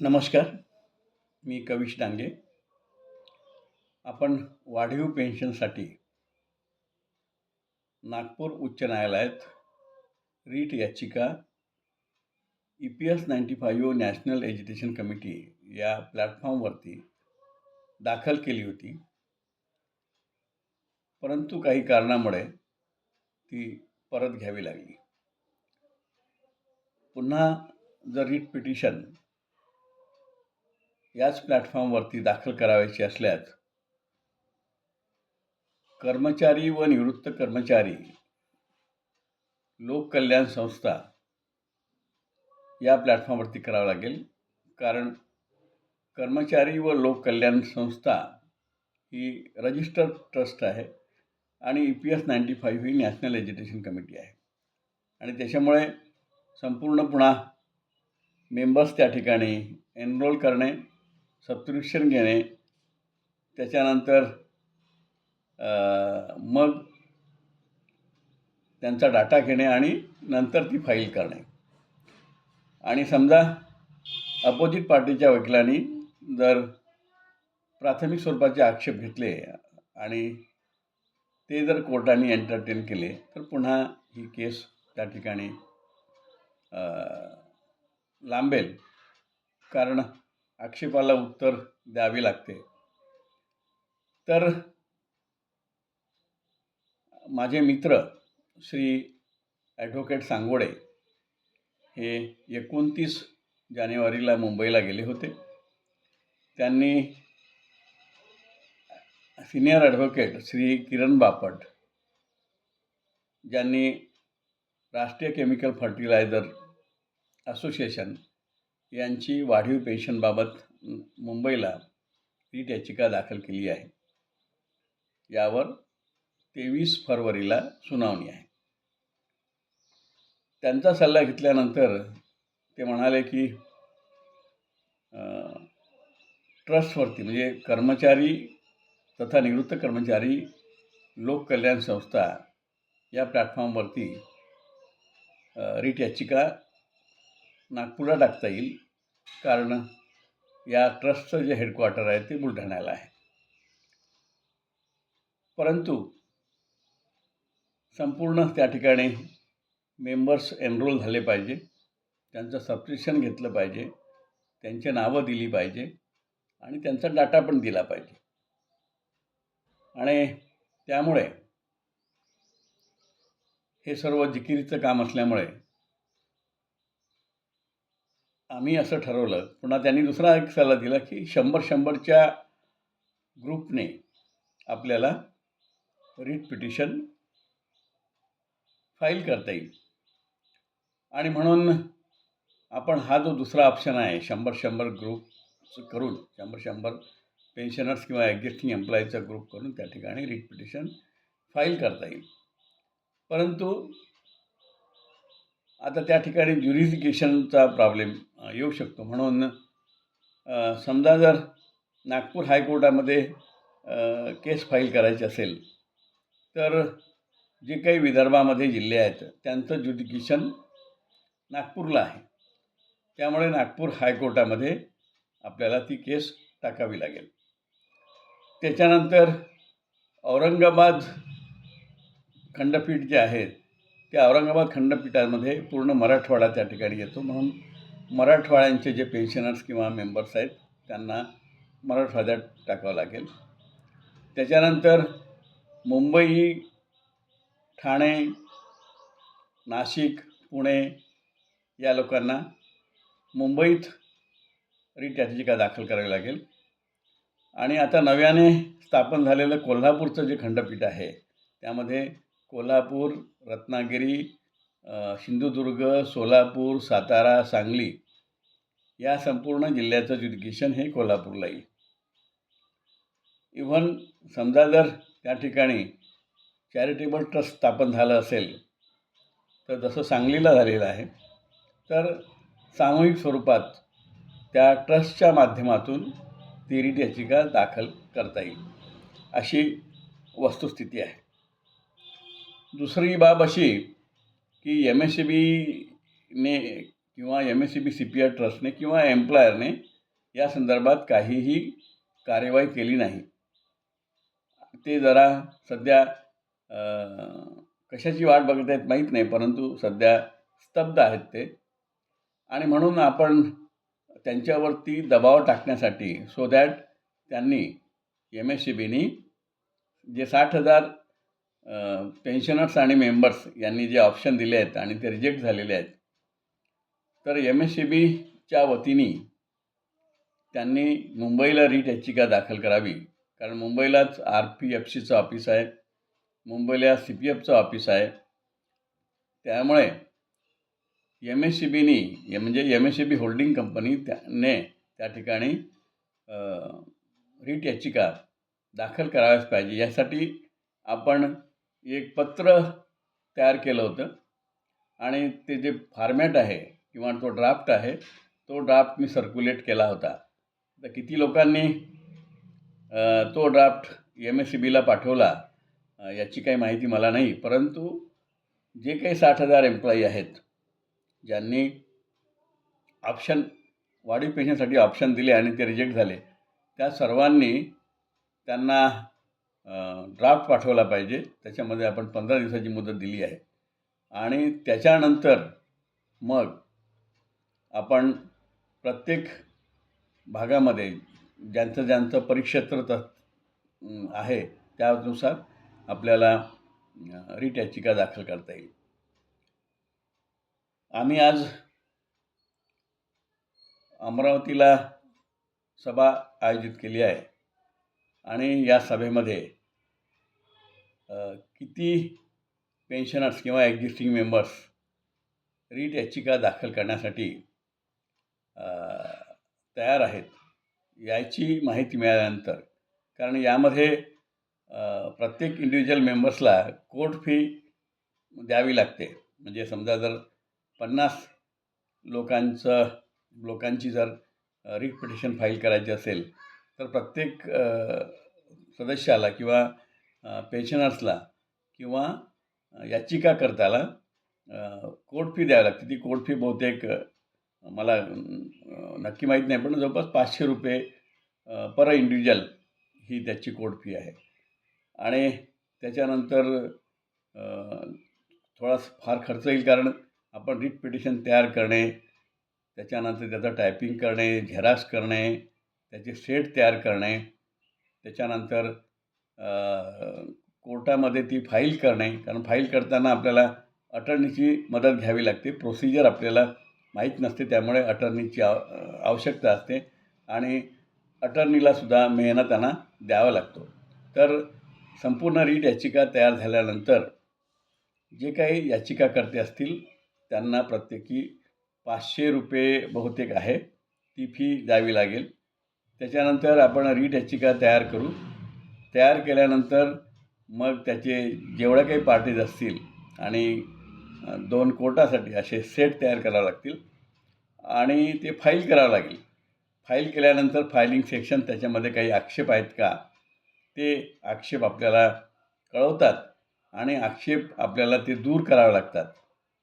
नमस्कार मी कविश डांगे आपण वाढीव पेन्शनसाठी नागपूर उच्च न्यायालयात रीट याचिका E P S ninety five national education committee या प्लॅटफॉर्मवरती दाखल केली होती. परंतु काही कारणामुळे ती परत घ्यावी लागली. पुन्हा जर रीट पिटिशन याच प्लॅटफॉर्मवरती दाखल करावयाची असल्यास कर्मचारी व निवृत्त कर्मचारी लोककल्याण संस्था या प्लॅटफॉर्मवरती करावं लागेल. कारण कर्मचारी व लोककल्याण संस्था ही रजिस्टर्ड ट्रस्ट आहे आणि E P S ninety five ही नॅशनल एज्युकेशन कमिटी आहे. आणि त्याच्यामुळे संपूर्ण पुन्हा मेंबर्स त्या ठिकाणी एनरोल करणे सबस्क्रिप्शन घेणे त्याच्यानंतर मग त्यांचा डाटा घेणे आणि नंतर ती फाईल करणे. आणि समजा अपोजिट पार्टीच्या वकिलांनी जर प्राथमिक स्वरूपाचे आक्षेप घेतले आणि ते जर कोर्टाने एंटरटेन केले तर पुन्हा ही केस त्या ठिकाणी लांबेल. कारण आक्षेपाला उत्तर द्यावे लागते. तर माझे मित्र श्री ॲडव्होकेट सांगोडे हे एकोणतीस जानेवारीला मुंबईला गेले होते. त्यांनी सिनियर ॲडव्होकेट श्री किरण बापट ज्यांनी राष्ट्रीय केमिकल फर्टिलायझर असोसिएशन यांची वाढीव पेन्शनबाबत मुंबईला रीट याचिका दाखल केली आहे. यावर तेवीस फरवरीला सुनावणी आहे. त्यांचा सल्ला घेतल्यानंतर ते म्हणाले की ट्रस्टवरती म्हणजे कर्मचारी तथा निवृत्त कर्मचारी लोककल्याण संस्था या प्लॅटफॉर्मवरती रीट याचिका नागपूरला टाकता येईल. कारण या ट्रस्टचं जे हेडक्वार्टर आहे ते बुलढाण्याला आहे. परंतु संपूर्ण त्या ठिकाणी मेंबर्स एनरोल झाले पाहिजे त्यांचं सबस्क्रिप्शन घेतलं पाहिजे त्यांची नावं दिली पाहिजे आणि त्यांचा डाटा पण दिला पाहिजे. आणि त्यामुळे हे सर्व जिकिरीचं काम असल्यामुळे आम्ही असं ठरवलं पुन्हा त्यांनी दुसरा एक सल्ला दिला की शंभर शंभरच्या ग्रुपने आपल्याला रीट पिटिशन फाईल करता येईल. आणि म्हणून आपण हा जो दुसरा ऑप्शन आहे शंभर शंभर ग्रुप करून शंभर शंभर पेन्शनर्स किंवा एक्झिस्टिंग एम्प्लॉईचा ग्रुप करून त्या ठिकाणी रिट पिटिशन फाईल करता येईल. परंतु आता त्या ठिकाणी ज्युरिफिकेशनचा प्रॉब्लेम येऊ शकतो. म्हणून समजा जर नागपूर हायकोर्टामध्ये केस फाईल करायची असेल तर जे काही विदर्भामध्ये जिल्हे आहेत त्यांचं ज्युडिकेशन नागपूरला आहे. त्यामुळे नागपूर हायकोर्टामध्ये आपल्याला ती केस टाकावी लागेल. त्याच्यानंतर औरंगाबाद खंडपीठ जे आहेत ते औरंगाबाद खंडपीठामध्ये पूर्ण मराठवाडा त्या ठिकाणी येतो. म्हणून मराठवाड्यांचे जे पेन्शनर्स किंवा मेंबर्स आहेत त्यांना मराठवाड्यात टाकावं लागेल. त्याच्यानंतर मुंबई ठाणे नाशिक पुणे या लोकांना मुंबईत रीट दाखल करावी लागेल. आणि आता नव्याने स्थापन झालेलं कोल्हापूरचं जे खंडपीठ आहे त्यामध्ये कोल्हापूर रत्नागिरी सिंधुदुर्ग सोलापूर सातारा सांगली या संपूर्ण जिल्ह्याचं ज्युडिकेशन हे कोल्हापूरला येईल. इव्हन समजा जर त्या ठिकाणी चॅरिटेबल ट्रस्ट स्थापन झालं असेल तर जसं सांगलीला झालेलं आहे तर सामूहिक स्वरूपात त्या ट्रस्टच्या माध्यमातून ती रीट याचिका दाखल करता येईल अशी वस्तुस्थिती आहे. दुसरी बाब अशी की एम एस सी बीने किंवा M S C B C P R ट्रस्टने किंवा एम्प्लॉयरने या संदर्भात काहीही कार्यवाही केली नाही. ते जरा सध्या कशाची वाट बघत आहेत माहीत नाही परंतु सध्या स्तब्ध आहेत ते. आणि म्हणून आपण त्यांच्यावरती दबाव टाकण्यासाठी सो दॅट त्यांनी एम एस सी बीनी जे साठ हजार पेन्शनर्स आणि मेंबर्स यांनी जे ऑप्शन दिले आहेत आणि ते रिजेक्ट झालेले आहेत तर एम एस सी बीच्या वतीने त्यांनी मुंबईला रीट याचिका दाखल करावी. कारण मुंबईलाच आर पी एफ सीचं ऑफिस आहे मुंबईला सी पी एफचं ऑफिस आहे. त्यामुळे एम एस सी बीनी म्हणजे M S C B holding company त्याने त्या ठिकाणी रीट याचिका दाखल कराव्याच पाहिजे. यासाठी आपण एक पत्र तयार केलं होतं. आणि ते जे फॉर्मॅट आहे किंवा तो ड्राफ्ट आहे तो ड्राफ्ट मी सर्क्युलेट केला होता. तर किती लोकांनी तो ड्राफ्ट एम एस सी बीला पाठवला याची काही माहिती मला नाही. परंतु जे काही साठ हजार एम्प्लॉई आहेत ज्यांनी ऑप्शन वाढीव पेन्शनसाठी ऑप्शन दिले आणि ते रिजेक्ट झाले त्या सर्वांनी त्यांना ड्राफ्ट पाठवला पाहिजे. त्याच्यामध्ये आपण पंधरा दिवसाची मुदत दिली आहे. आणि त्याच्यानंतर मग आपण प्रत्येक भागामध्ये ज्यांचं ज्यांचं परिक्षेत्र त आहे त्यानुसार आपल्याला रीट याचिका दाखल करता येईल. आम्ही आज अमरावतीला सभा आयोजित केली आहे. आणि या सभेमध्ये किती पेन्शनर्स किंवा एक्झिस्टिंग मेंबर्स रीट याचिका दाखल करण्यासाठी तयार आहेत याची माहिती मिळाल्यानंतर. कारण यामध्ये प्रत्येक इंडिव्हिज्युअल मेंबर्सला कोर्ट फी द्यावी लागते. म्हणजे समजा जर पन्नास लोकांचं लोकांची जर रिट पिटिशन फाईल करायची असेल तर प्रत्येक सदस्याला किंवा पेन्शनर्सला किंवा याचिकाकर्त्याला कोर्ट फी द्यावी लागते. ती कोर्ट फी बहुतेक मला नक्की माहीत नाही पण जवळपास पाचशे रुपये पर इंडिव्हिज्युअल ही त्याची कोर्ट फी आहे. आणि त्याच्यानंतर थोडा फार खर्च येईल कारण आपण रिट पिटिशन तयार करणे त्याच्यानंतर त्याचं टायपिंग करणे झेराक्स करणे त्याचे सेट तयार करणे त्याच्यानंतर कोर्टामध्ये ती फाईल करणे कारण फाईल करताना आपल्याला अटर्नीची मदत घ्यावी लागते. प्रोसिजर आपल्याला माहीत नसते त्यामुळे अटर्नीची आव आवश्यकता असते आणि अटर्नीलासुद्धा मेहनताना द्यावा लागतो. तर संपूर्ण रीट याचिका तयार झाल्यानंतर जे काही याचिकाकर्ते असतील त्यांना प्रत्येकी पाचशे रुपये बहुतेक आहे ती फी द्यावी लागेल. त्याच्यानंतर आपण रीट याचिका तयार करू. तयार केल्यानंतर मग त्याचे जेवढ्या काही पार्टीज असतील आणि दोन कोर्टासाठी असे सेट तयार करावे लागतील आणि ते फाईल करावं लागेल. फाईल केल्यानंतर फायलिंग सेक्शन त्याच्यामध्ये काही आक्षेप आहेत का? ते आक्षेप आपल्याला कळवतात आणि आक्षेप आपल्याला ते दूर करावे लागतात.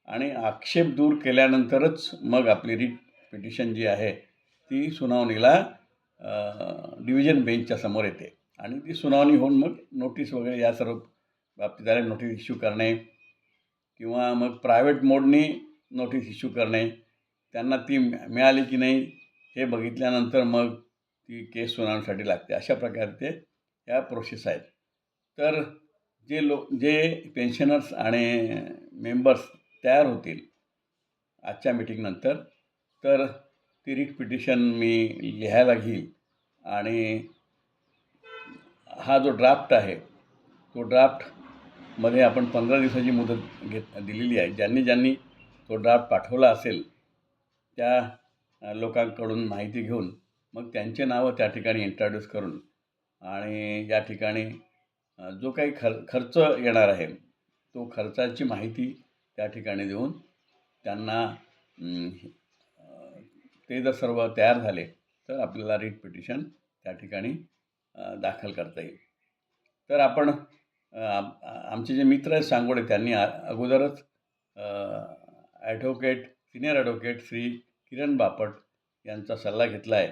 आणि आक्षेप दूर केल्यानंतरच मग आपली रीट पिटिशन जी आहे ती सुनावणीला डिव्हिजन बेंचच्या समोर येते. आणि ती सुनावणी होऊन मग नोटीस वगैरे या सर्व बाबतीत आल्या नोटीस इश्यू करणे किंवा मग प्रायव्हेट मोडने नोटीस इश्यू करणे. त्यांना ती मिळाली की नाही हे बघितल्यानंतर मग ती केस सुनावणीसाठी लागते. अशा प्रकारे ते ह्या प्रोसेस आहेत. तर जे लो जे पेन्शनर्स आणि मेंबर्स तयार होतील आजच्या मिटिंगनंतर तर ती रिट पिटिशन मी लिहायला घेईल आणि हा जो ड्राफ्ट आहे तो ड्राफ्टमध्ये आपण पंधरा दिवसाची मुदत घेत दिलेली आहे. ज्यांनी ज्यांनी तो ड्राफ्ट पाठवला असेल त्या लोकांकडून माहिती घेऊन मग त्यांचे नावं त्या ठिकाणी इंट्रोड्यूस करून आणि या ठिकाणी जो काही खर खर्च येणार आहे तो खर्चाची माहिती त्या ठिकाणी देऊन त्यांना ते जर सर्व तयार झाले तर आपल्याला रीट पिटिशन त्या ठिकाणी दाखल करता येईल. तर आपण आमचे जे मित्र आहेत सांगोडे त्यांनी आ- अगोदरच advocate senior advocate Shri Kiran Bapat यांचा सल्ला घेतला आहे.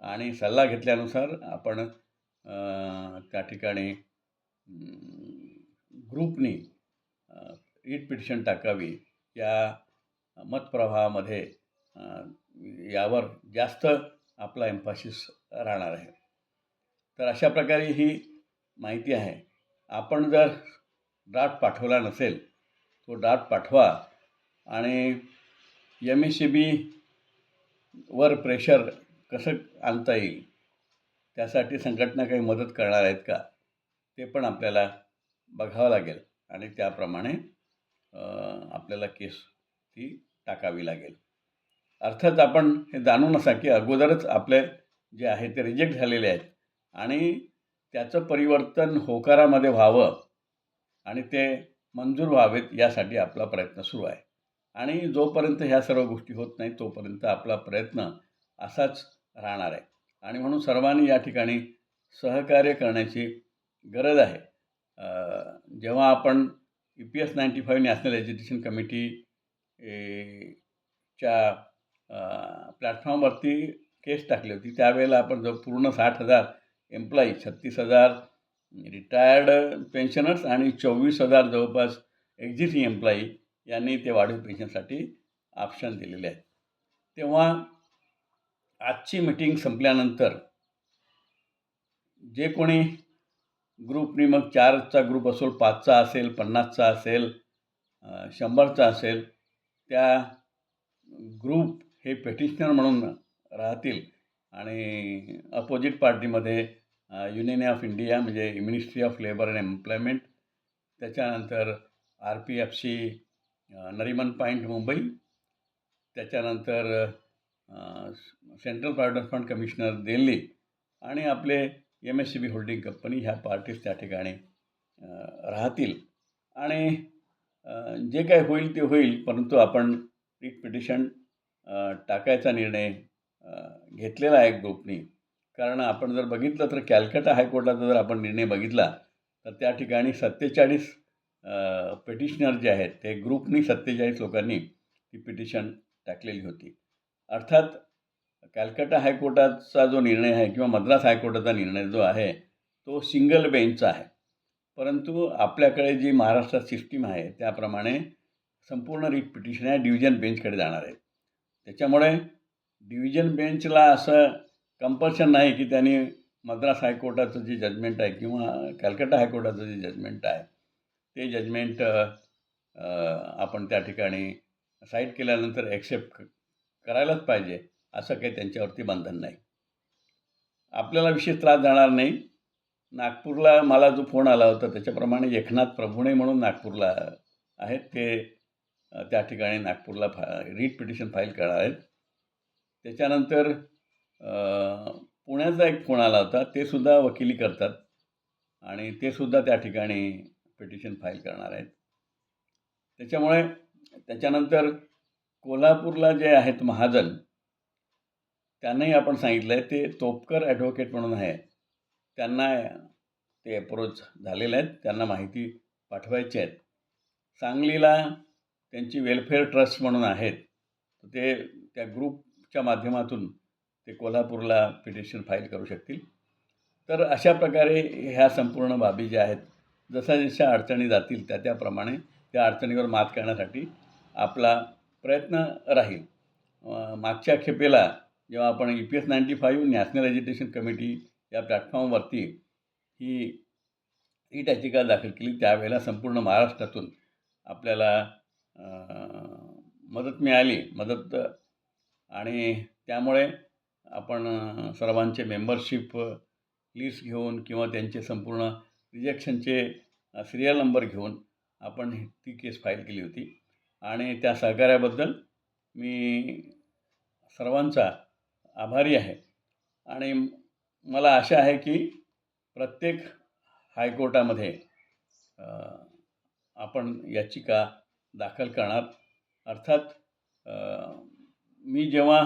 आणि सल्ला घेतल्यानुसार आपण त्या ठिकाणी ग्रुपनी ईट पिटिशन टाकावी. या मतप्रवाहामध्ये यावर जास्त आपला एम्फासिस राहणार आहे. तर अशा प्रकारे ही माहिती आहे. आपण जर ड्राफ्ट पाठवला नसेल तो ड्राफ्ट पाठवा आणि एम एस सी बी वर प्रेशर कसं आणता येईल त्यासाठी संघटना काही मदत करणार आहेत का ते पण आपल्याला बघावं लागेल आणि त्याप्रमाणे आपल्याला केस ती टाकावी लागेल. अर्थात आपण हे जाणून नसा की अगोदरच आपले जे आहे ते रिजेक्ट झालेले आहेत. आणि त्याचं परिवर्तन होकारामध्ये व्हावं आणि ते मंजूर व्हावेत यासाठी आपला प्रयत्न सुरू आहे. आणि जोपर्यंत ह्या सर्व गोष्टी होत नाही तोपर्यंत आपला प्रयत्न असाच राहणार आहे. आणि म्हणून सर्वांनी या ठिकाणी सहकार्य करण्याची गरज आहे. जेव्हा आपण E P S ninety five national education committee च्या प्लॅटफॉर्मवरती केस टाकली होती त्यावेळेला आपण जो पूर्ण साठ हजार एम्प्लॉई छत्तीस हजार रिटायर्ड पेन्शनर्स आणि चोवीस हजार जवळपास एक्झिस्टिंग एम्प्लॉई यांनी ते वाढीव पेन्शनसाठी ऑप्शन दिलेले आहेत. तेव्हा आजची मिटिंग संपल्यानंतर जे कोणी ग्रुपनी मग चारचा ग्रुप असो पाचचा असेल पन्नासचा असेल शंभरचा असेल त्या ग्रुप हे पेटिशनर म्हणून राहतील आणि अपोजिट पार्टीमध्ये युनियन ऑफ इंडिया म्हणजे ministry of labour and employment त्याच्यानंतर R P F C Nariman point Mumbai. त्याच्यानंतर central provident fund commissioner Delhi. आणि आपले M S C B holding company ह्या पार्टीज त्या ठिकाणी राहतील. आणि जे काय होईल ते होईल परंतु आपण रिट पिटिशन टाकायचा निर्णय घेतलेला आहे ग्रुपनी कारण आपण जर बघितलं तर कॅलकटा हायकोर्टाचा जर आपण निर्णय बघितला तर त्या ठिकाणी सत्तेचाळीस पिटिशनर जे आहेत ते ग्रुपनी सत्तेचाळीस लोकांनी ती पिटिशन टाकलेली होती. अर्थात कॅलकटा हायकोर्टाचा जो निर्णय आहे किंवा मद्रास हायकोर्टाचा निर्णय जो आहे तो सिंगल बेंचचा आहे. परंतु आपल्याकडे जी महाराष्ट्रात सिस्टीम आहे त्याप्रमाणे संपूर्ण रिट पिटिशन ह्या डिव्हिजन बेंचकडे जाणार आहेत त्याच्यामुळे डिव्हिजन बेंचला असं कंपल्शन नाही की त्यांनी मद्रास हायकोर्टाचं जे जजमेंट आहे किंवा कॅलकटा हायकोर्टाचं जे जजमेंट आहे ते जजमेंट आपण त्या ठिकाणी साईट केल्यानंतर ॲक्सेप्ट करायलाच पाहिजे असं काही त्यांच्यावरती बंधन नाही. आपल्याला विशेष त्रास जाणार नाही. नागपूरला मला जो फोन आला होता त्याच्याप्रमाणे एकनाथ प्रभुणे म्हणून नागपूरला आहेत. ते त्या ठिकाणी नागपूरला फा रीट पिटिशन फाईल करणार आहेत त्याच्यानंतर पुण्याचा एक फोन आला होता ते सुद्धा वकिली करतात आणि ते सुद्धा त्या ठिकाणी पिटिशन फाईल करणार आहेत. त्याच्यामुळे त्याच्यानंतर कोल्हापूरला जे आहेत महाजन त्यांनाही आपण सांगितलं आहे ते तोपकर ॲडव्होकेट म्हणून आहे. त्यांना ते अप्रोच झालेले आहेत त्यांना माहिती पाठवायची आहेत. सांगलीला त्यांची वेलफेअर ट्रस्ट म्हणून आहेत. ते त्या ग्रुपच्या माध्यमातून ते कोल्हापूरला पिटिशन फाईल करू शकतील. तर अशा प्रकारे ह्या संपूर्ण बाबी ज्या आहेत जशा जशा अडचणी जातील त्या त्याप्रमाणे त्या अडचणीवर मात करण्यासाठी आपला प्रयत्न राहील. मागच्या खेपेला जेव्हा आपण E P S ninety five national education committee या प्लॅटफॉर्मवरती ही ही याचिका दाखल केली त्यावेळेला संपूर्ण महाराष्ट्रातून आपल्याला मदत मिळाली मदत आणि त्यामुळे आपण सर्वांचे मेंबरशिप लिस्ट घेऊन किंवा त्यांचे संपूर्ण रिजेक्शनचे सिरियल नंबर घेऊन आपण ती केस फाईल केली होती. आणि त्या सहकार्याबद्दल मी सर्वांचा आभारी आहे. आणि मला आशा आहे की प्रत्येक हायकोर्टामध्ये आपण याचिका दाखल करणार. अर्थात मी जेव्हा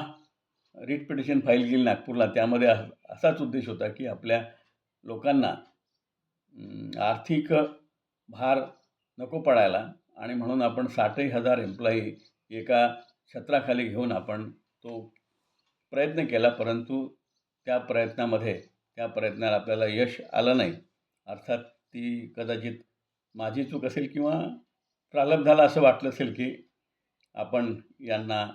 रिट पिटिशन फाईल केली नागपूरला त्यामध्ये असाच उद्देश होता की आपल्या लोकांना आर्थिक भार नको पडायला आणि म्हणून आपण साठही हजार एम्प्लॉई एका छत्राखाली घेऊन आपण तो प्रयत्न केला परंतु त्या प्रयत्नामध्ये त्या प्रयत्नाला आपल्याला यश आलं नाही. अर्थात ती कदाचित माझी चूक असेल किंवा प्रालब्धाला असं वाटलं असेल की आपण यांना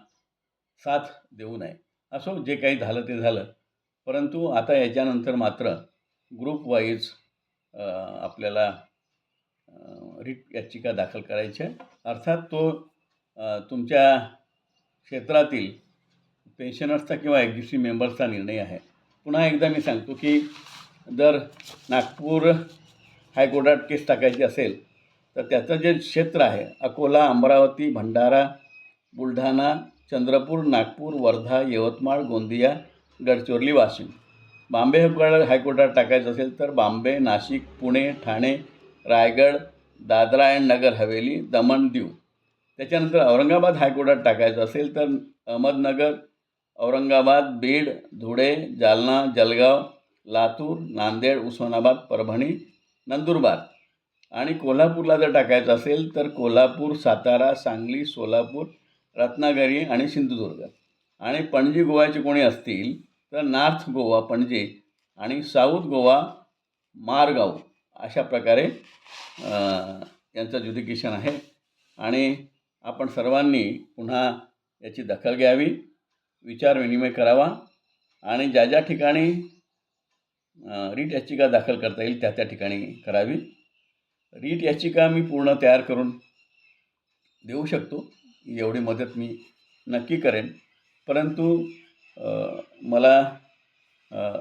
साथ देऊ नये. असो जे काही झालं ते झालं. परंतु आता याच्यानंतर मात्र ग्रुप वाईज आपल्याला रिट याचिका दाखल करायची आहे. अर्थात तो तुमच्या क्षेत्रातील पेन्शनर्सचा किंवा एक्झिस्टिंग मेंबर्सचा निर्णय आहे. पुन्हा एकदा मी सांगतो की जर नागपूर हायकोर्टात केस टाकायची असेल तर त्याचं जे क्षेत्र आहे अकोला अमरावती भंडारा बुलढाणा चंद्रपूर नागपूर वर्धा यवतमाळ गोंदिया गडचिरोली वाशिम. बांबे हायकोर्टात हायकोर्टात टाकायचं असेल तर बांबे नाशिक पुणे ठाणे रायगड दादरा अँड नगर हवेली दमण दीव. त्याच्यानंतर औरंगाबाद हायकोर्टात टाकायचं असेल तर अहमदनगर औरंगाबाद बीड धुळे जालना जलगाव लातूर नांदेड उस्मानाबाद परभणी नंदुरबार. आणि कोल्हापूरला जर टाकायचं असेल तर कोल्हापूर सातारा सांगली सोलापूर रत्नागिरी आणि सिंधुदुर्ग. आणि पणजी गोव्याचे कोणी असतील तर नॉर्थ गोवा पणजी आणि साऊथ गोवा मारगाव अशा प्रकारे यांचं ज्युडिकेशन आहे. आणि आपण सर्वांनी पुन्हा याची दखल घ्यावी विचारविनिमय करावा आणि ज्या ज्या ठिकाणी रीट याचिका दाखल करता येईल त्या त्या ठिकाणी करावी. रीट याचिका मी पूर्ण तयार करून देऊ शकतो. एवढी मदत मी नक्की करेन. परंतु मला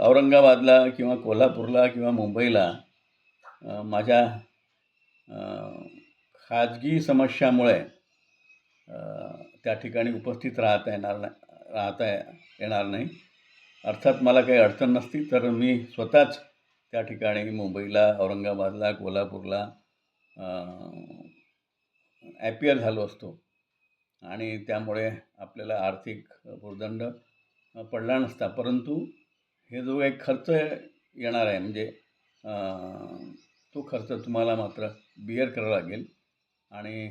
औरंगाबादला किंवा कोल्हापूरला किंवा मुंबईला माझ्या खाजगी समस्यामुळे त्या ठिकाणी उपस्थित राहता येणार नाही राहता येणार नाही. अर्थात मला काही अडचण नसती तर मी स्वतःच त्या ठिकाणी मुंबईला औरंगाबादला कोल्हापूरला ॲपियर झालो असतो. आणि त्यामुळे आपल्याला आर्थिक भुर्दंड पडला नसता. परंतु हे जो काही खर्च येणार आहे म्हणजे तो खर्च तुम्हाला मात्र बिअर करावा लागेल. आणि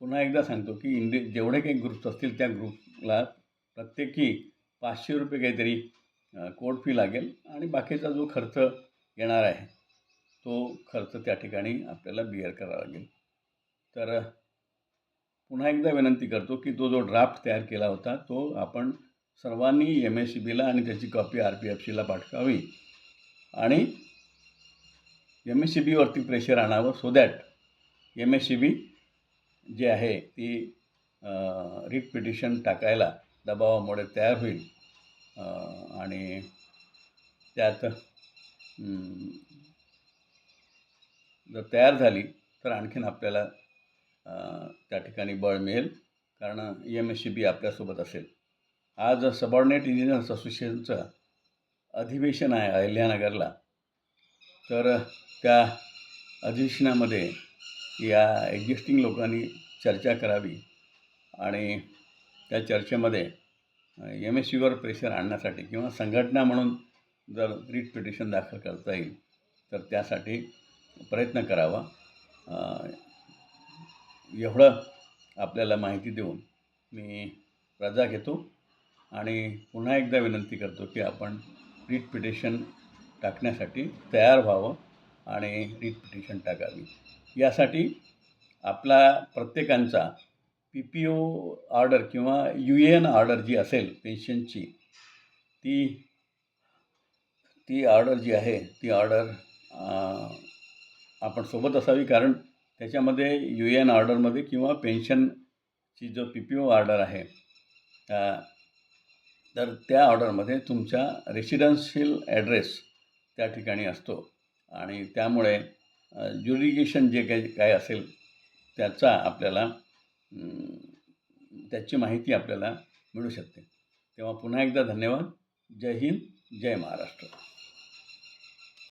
पुन्हा एकदा सांगतो की इंडि जेवढे काही ग्रुप्स असतील त्या ग्रुपला प्रत्येकी पाचशे रुपये काहीतरी कोर्ट फी लागेल आणि बाकीचा जो खर्च येणार आहे तो खर्च त्या ठिकाणी आपल्याला बिअर करावा लागेल. तर पुन्हा एकदा विनंती करतो की तो जो ड्राफ्ट तयार केला होता तो आपण सर्वांनी एम एस सी बीला आणि त्याची कॉपी आर पी एफ सीला पाठवावी. आणि एम एस सी बीवरती प्रेशर आणावं so that M S C B जे आहे ती रिट पिटिशन टाकायला दबावामुळे तयार होईल. आणि त्यात जर तयार झाली तर आणखीन आपल्याला त्या ठिकाणी बळ मिळेल. कारण एम एस सी बी आपल्यासोबत असेल. आज सबॉर्डिनेट इंजिनियर्स असोसिएशनचं अधिवेशन आहे अहिल्यानगरला. तर त्या अधिवेशनामध्ये या एक्झिस्टिंग लोकांनी चर्चा करावी. आणि त्या चर्चेमध्ये एम एस सीवर प्रेशर आणण्यासाठी किंवा संघटना म्हणून जर रीट पिटिशन दाखल करता येईल तर त्यासाठी प्रयत्न करावा. एवढं आपल्याला माहिती देऊन मी रजा घेतो आणि पुन्हा एकदा विनंती करतो की आपण रीट पिटिशन टाकण्यासाठी तयार व्हावं आणि रीट पिटिशन टाकावी. यासाठी आपला प्रत्येकांचा पी पी ओ ऑर्डर किंवा यू ए एन ऑर्डर जी असेल पेन्शनची ती ती ऑर्डर जी आहे ती ऑर्डर आपण सोबत असावी कारण त्याच्यामध्ये यू एन ऑर्डरमध्ये किंवा पेन्शनची जो पी पी ओ ऑर्डर आहे तर त्या ऑर्डरमध्ये तुमचा रेसिडेन्शियल ॲड्रेस त्या ठिकाणी असतो. आणि त्यामुळे ज्युरिगेशन जे काही काय असेल त्याचा आपल्याला त्याची माहिती आपल्याला मिळू शकते. तेव्हा पुन्हा एकदा धन्यवाद. जय हिंद जय महाराष्ट्र.